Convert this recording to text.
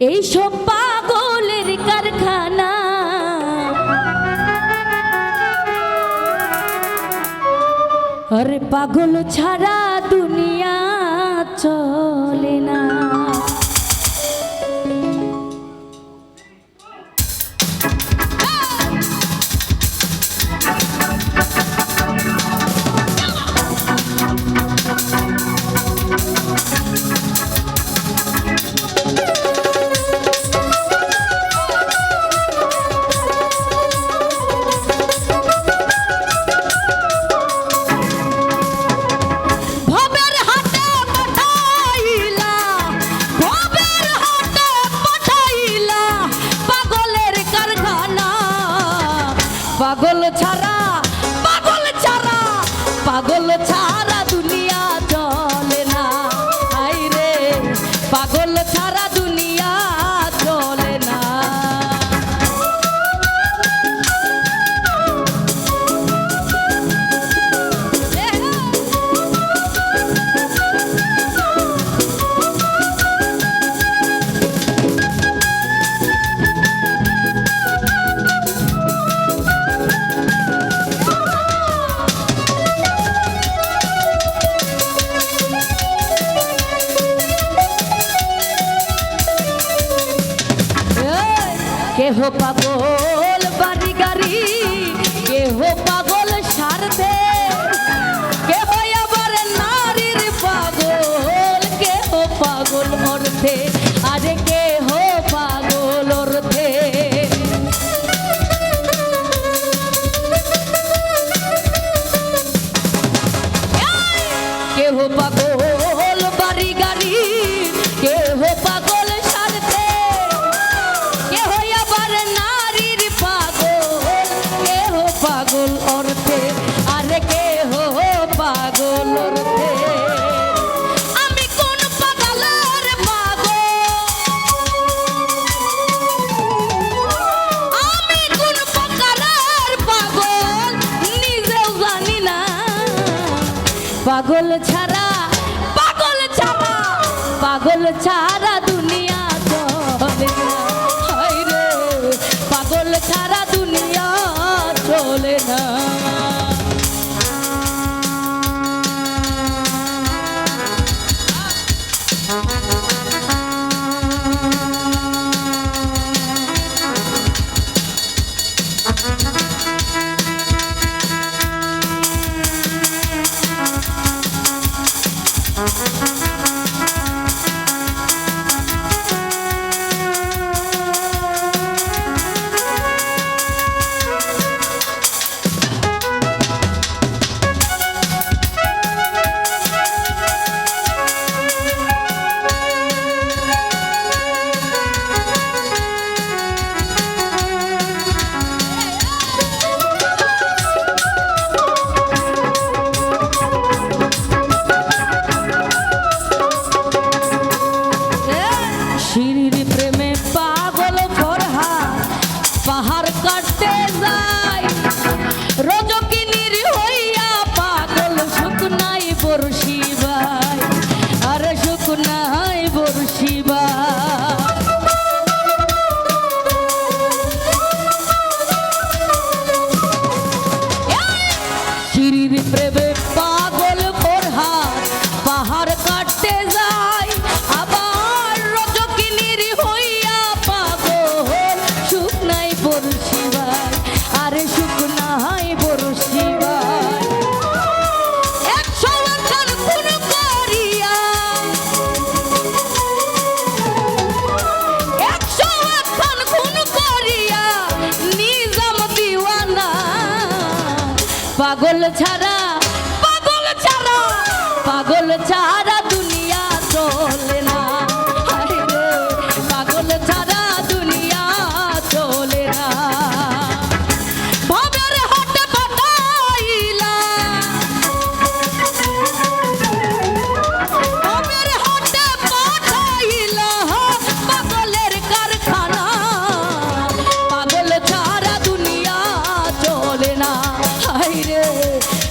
এই সব পাগলের কারখানা। আরে পাগল ছাড়া দুনিয়া চলে না। পাগল ছাড়া পাগল ছাড়া পাগল ছাড়া। কেহ পাগল বাড়ি গাড়ি কেহ i go to cha sempre পাগল ছাড়া পাগল ছাড়া পাগল ছাড়া দুনিয়া lady.